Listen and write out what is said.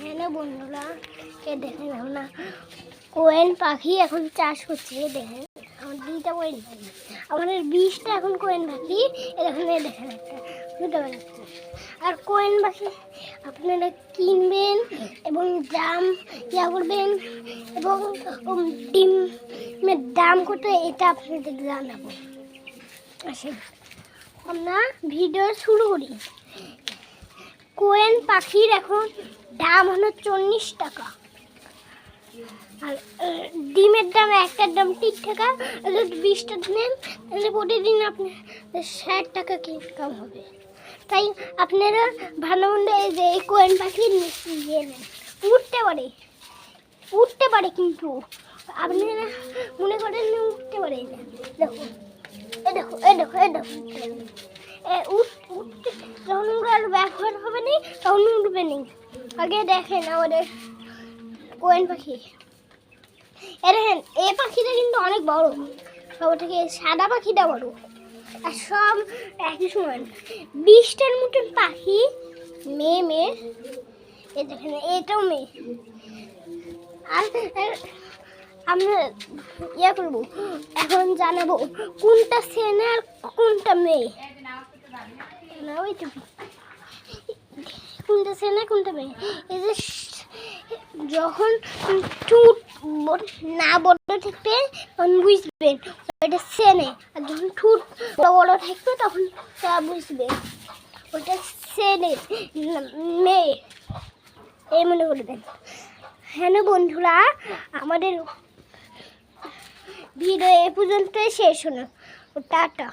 Hello বন্ধুরা, কে দেখেন আমরা কোয়েল পাখি এখন চাষ হচ্ছে দেখেন। আমার দুইটা কোয়েল পাখি। আমাদের বিশটা এখন কোয়েল পাখি এ দেখেন একটা, দুটো বেরোচ্ছে আর কোয়েল পাখি আপনারা কিনবেন এবং দাম ইয়া করবেন এবং ডিমের দাম কত এটা আপনাদের জানাব। আসেন, আমরা ভিডিও শুরু করি। কোয়েল পাখির এখন দাম হলো চল্লিশ টাকা। আর ডিমের দাম একটার দাম তিন টাকা বিশটা নেন তাহলে প্রতিদিন আপনার ষাট টাকা ইনকাম হবে। তাই আপনারা ভালো মন্দ এই যে এই কোয়েল পাখির ইয়ে নেন। উঠতে পারে উঠতে পারে কিন্তু। আপনারা মনে করেন উঠতে পারে দেখো, এ দেখো এ দেখো এ দেখো, উঠতে যখন ব্যবহার হবে না, তখন উঠবে না। আগে দেখেন আমাদের কোয়েল পাখি। এ দেখেন এই পাখিটা কিন্তু অনেক বড়। সব থেকে সাদা পাখিটা বড়। আর সব একই সমান। বিশটার মতন পাখি মেয়ে মেয়ে। এ দেখেন এটাও মেয়ে। আর আমরা ইয়ে করব এখন জানাব কোনটা ছেলে আর কোনটা মেয়ে। না ওই তো কোনটা ছেলে কোনটা মেয়ে এই যে যখন টুট না বড় থাকবে, তখন বুঝবেন ওটা ছেলে আর যখন ঠুট বড় বড় থাকবে, তখন তা বুঝবে ওটা ছেলে না মেয়ে এই মনে করবেন। হ্যাঁ বন্ধুরা, আমাদের ভিডিও এ পর্যন্তই শেষ হলো। টাটা।